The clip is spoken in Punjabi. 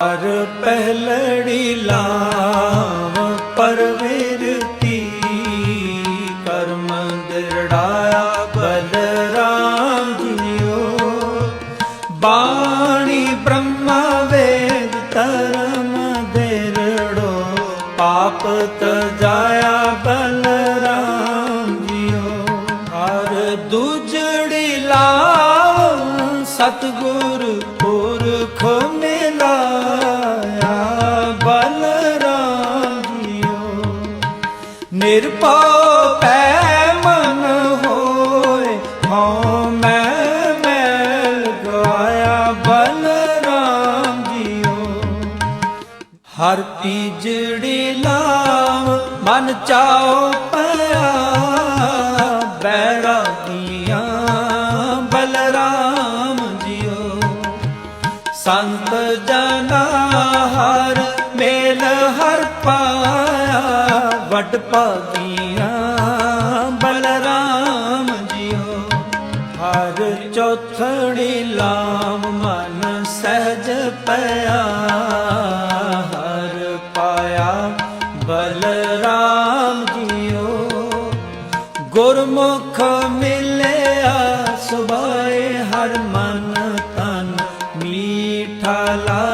ਪਰ ਪਹਿਲੜੀ ਲਾਵ ਪਰਵਿਰਤੀ ਕਰਮ ਦਿਰੜਾਇਆ ਬਲਰਾਮ ਜੀਓ ਬਾਣੀ ਬ੍ਰਹਮਾ ਵੇਦ ਧਰਮ ਦਿਰੜੋ। ਪਾਪ ਤਜਾਇਆ ਬਲਰਾਮ ਜੀਓ ਹਰ ਦੁਜੜੀ ਲਾਵ ਸਤਗੁਰ ਨਿਰਭਉ ਪੈ ਮਨ ਹੋਏ, ਹਉ ਮੈਂ ਮੈਲ ਗਾਇਆ ਬਲਰਾਮ ਜੀਓ ਹਰ ਪੀ ਪੀਜੜੀ ਲਾਮ ਮਨ ਚਾਉ ਪਿਆ ਬੈਰਾਗੀਆਂ ਬਲਰਾਮ ਜੀਓ ਸੰਤ ਜਨਾ ਹਰ ਮੇਲ ਹਰ ਪਾ ਵੱਡ ਭਾਗੀਆਂ ਬਲਰਾਮ ਜੀਓ। ਹਰ ਚੌਥੜੀ ਲਾਮ ਮਨ ਸਹਿਜ ਪਿਆ। ਹਰ ਪਾਇਆ ਬਲਰਾਮ ਜੀਓ। ਗੁਰਮੁਖ ਮਿਲਿਆ ਸੁਭਾਏ ਹਰ ਮਨ ਤਨ, ਮੀਠਾ ਲਾ